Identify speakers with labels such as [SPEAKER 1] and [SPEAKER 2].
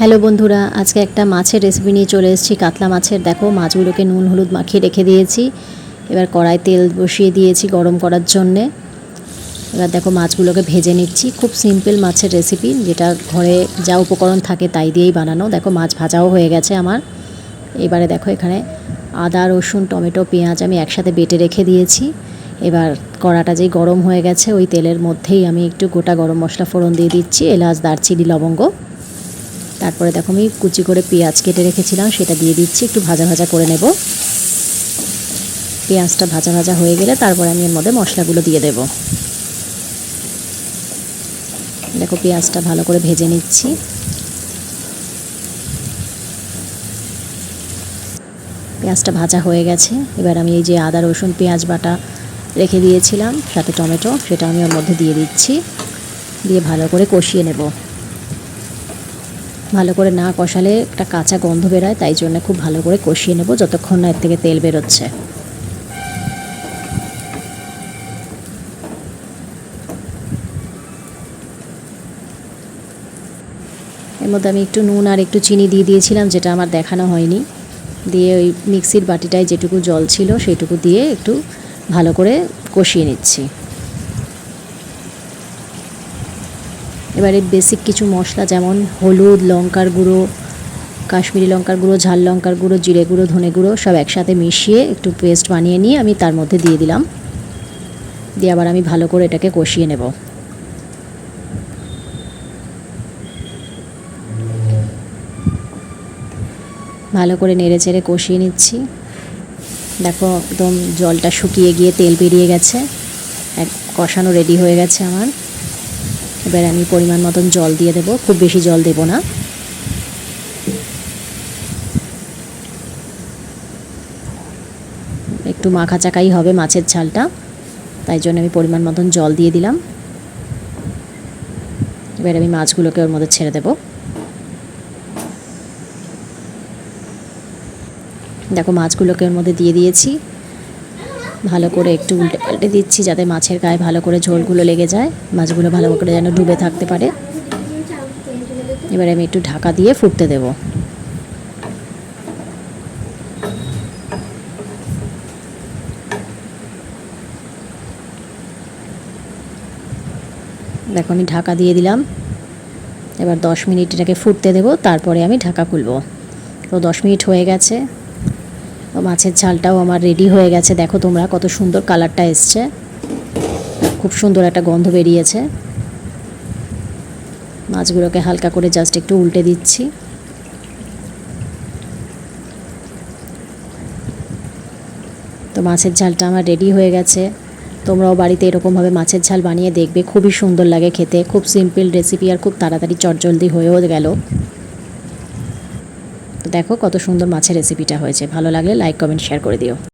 [SPEAKER 1] Hello বন্ধুরা, আজকে একটা মাছের রেসিপি নিয়ে চলে এসেছি। কাতলা মাছের, দেখো, মাছগুলোকে নুন, হলুদ মাখিয়ে রেখে দিয়েছি। এবার কড়াই তেল বসিয়ে দিয়েছি গরম করার জন্যে। এবার দেখো, মাছগুলোকে ভেজে নিচ্ছি। খুব সিম্পল মাছের রেসিপি যেটা ঘরে যা উপকরণ থাকে তাই দিয়েই বানানো। দেখো, মাছ ভাজাও হয়ে গেছে আমার। এবারে দেখো, এখানে আদা, রসুন, টমেটো, পেঁয়াজ আমি একসাথে বেটে রেখে দিয়েছি। এবার কড়াটা যেই গরম হয়ে গেছে, ওই তেলের মধ্যেই আমি একটু গোটা গরম মশলা ফোড়ন দিয়ে দিচ্ছি, এলাচ, দারচিনি, লবঙ্গ। তারপরে দেখো আমি কুচি করে পেঁয়াজ কেটে রেখেছিলাম, সেটা দিয়ে দিচ্ছি, একটু ভাজা ভাজা করে নেব। পেঁয়াজটা ভাজা ভাজা হয়ে গেলে তারপরে আমি এর মধ্যে মশলাগুলো দিয়ে দেব। দেখো পেঁয়াজটা ভালো করে ভেজে নিচ্ছি। পেঁয়াজটা ভাজা হয়ে গেছে। এবার আমি এই যে আদা, রসুন, পেঁয়াজ বাটা রেখে দিয়েছিলাম, সাথে টমেটো, সেটা আমি ওর মধ্যে দিয়ে দিচ্ছি। দিয়ে ভালো করে কষিয়ে নেব। ভালো করে না কষালে একটা কাঁচা গন্ধ বেরোয়, তাই জন্য খুব ভালো করে কষিয়ে নেব যতক্ষণ না এর থেকে তেল বেরোচ্ছে। এর মধ্যে আমি একটু নুন আর একটু চিনি দিয়ে দিয়েছিলাম, যেটা আমার দেখানো হয়নি। দিয়ে ওই মিক্সির বাটিটায় যেটুকু জল ছিল, সেইটুকু দিয়ে একটু ভালো করে কষিয়ে নিচ্ছি। এবারে বেসিক কিছু মশলা যেমন হলুদ, লঙ্কার গুঁড়ো, কাশ্মীরি লঙ্কার গুঁড়ো, ঝাল লঙ্কার গুঁড়ো, জিরে গুঁড়ো, ধনে গুঁড়ো সব একসাথে মিশিয়ে একটু পেস্ট বানিয়ে নিয়ে আমি তার মধ্যে দিয়ে দিলাম। দিয়ে আবার আমি ভালো করে এটাকে কষিয়ে নেব। ভালো করে নেড়ে চেড়ে কষিয়ে নিচ্ছি। দেখো একদম জলটা শুকিয়ে গিয়ে তেল বেরিয়ে গেছে। এক কষানো রেডি হয়ে গেছে আমার। এবার আমি পরিমাণ মতন জল দিয়ে দেবো, খুব বেশি জল দেব না। একটু মাখা চাকাই হবে মাছের ঝালটা, তাই জন্য আমি পরিমাণ মতন জল দিয়ে দিলাম। এবার আমি মাছগুলোকে ওর মধ্যে ছেড়ে দেবো। দেখো, মাছগুলোকে ওর মধ্যে দিয়ে দিয়েছি। ভালো করে একটু উল্টে পাল্টে দিচ্ছি যাতে মাছের গায়ে ভালো করে ঝোলগুলো লেগে যায়, মাছগুলো ভালো করে যেন ডুবে থাকতে পারে। এবারে আমি একটু ঢাকা দিয়ে ফুটতে দেব। দেখো আমি ঢাকা দিয়ে দিলাম। এবার দশ মিনিট এটাকে ফুটতে দেবো, তারপরে আমি ঢাকা খুলবো। তো দশ মিনিট হয়ে গেছে। মাছের ঝালটাও আমার রেডি হয়ে গেছে। দেখো তোমরা কত সুন্দর কালারটা এসছে। খুব সুন্দর একটা গন্ধ বেরিয়েছে। মাছগুলোকে হালকা করে জাস্ট একটু উল্টে দিচ্ছি। তো মাছের ঝালটা আমার রেডি হয়ে গেছে। তোমরাও বাড়িতে এরকমভাবে মাছের ঝাল বানিয়ে দেখবে। খুবই সুন্দর লাগে খেতে। খুব সিম্পল রেসিপি আর খুব তাড়াতাড়ি চটজলদি হয়েও গেল। দেখো কত সুন্দর মাছের রেসিপিটা হয়েছে। ভালো লাগলে লাইক কমেন্ট শেয়ার করে দিও।